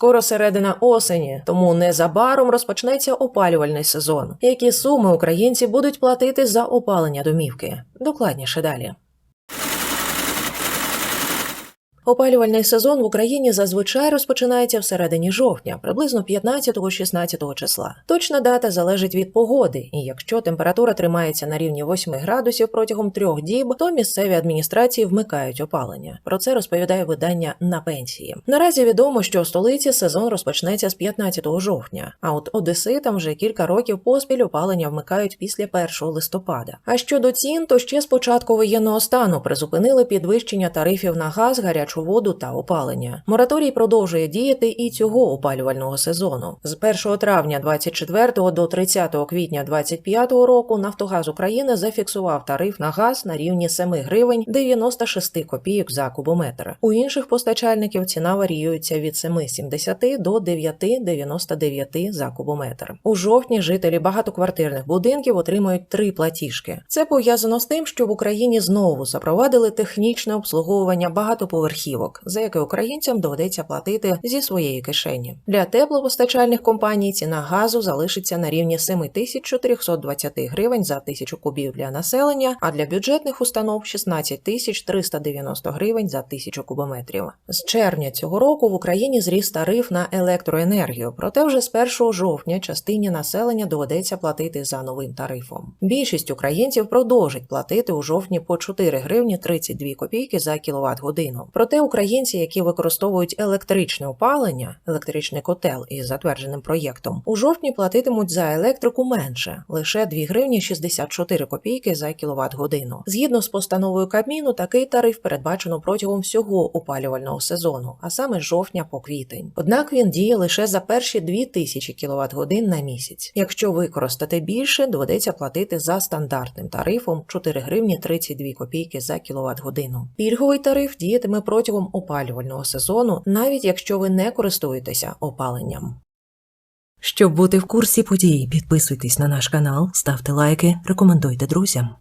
Скоро середина осені, тому незабаром розпочнеться опалювальний сезон. Які суми українці будуть платити за опалення домівки? Докладніше далі. Опалювальний сезон в Україні зазвичай розпочинається всередині жовтня, приблизно 15-16 числа. Точна дата залежить від погоди, і якщо температура тримається на рівні 8 градусів протягом трьох діб, то місцеві адміністрації вмикають опалення. Про це розповідає видання на пенсії. Наразі відомо, що в столиці сезон розпочнеться з 15 жовтня, а от одеситам вже кілька років поспіль опалення вмикають після 1 листопада. А щодо цін, то ще з початку воєнного стану призупинили підвищення тарифів на газ, гарячу воду та опалення. Мораторій продовжує діяти і цього опалювального сезону. З 1 травня 24 до 30 квітня 25 року Нафтогаз України зафіксував тариф на газ на рівні 7 гривень 96 копійок за кубометр. У інших постачальників ціна варіюється від 7,70 до 9,99 за кубометр. У жовтні жителі багатоквартирних будинків отримують три платіжки. Це пов'язано з тим, що в Україні знову запровадили технічне обслуговування багатоповерхівок, за яке українцям доведеться платити зі своєї кишені. Для теплопостачальних компаній ціна газу залишиться на рівні 7420 гривень за тисячу кубів для населення, а для бюджетних установ 16 390 гривень за тисячу кубометрів. З червня цього року в Україні зріс тариф на електроенергію, проте вже з 1 жовтня частині населення доведеться платити за новим тарифом. Більшість українців продовжить платити у жовтні по 4 гривні 32 копійки за кіловат годину. Проте українці, які використовують електричне опалення, електричний котел із затвердженим проєктом, у жовтні платитимуть за електрику менше лише 2 гривні 64 копійки за кіловат годину. Згідно з постановою Кабміну, такий тариф передбачено протягом всього опалювального сезону, а саме жовтня по квітень. Однак він діє лише за перші 2000 кіловат годин на місяць. Якщо використати більше, доведеться платити за стандартним тарифом 4 гривні 32 копійки за кіловат годину. Пільговий тариф діятиме протягом опалювального сезону, навіть якщо ви не користуєтеся опаленням. Щоб бути в курсі подій, підписуйтесь на наш канал, ставте лайки, рекомендуйте друзям.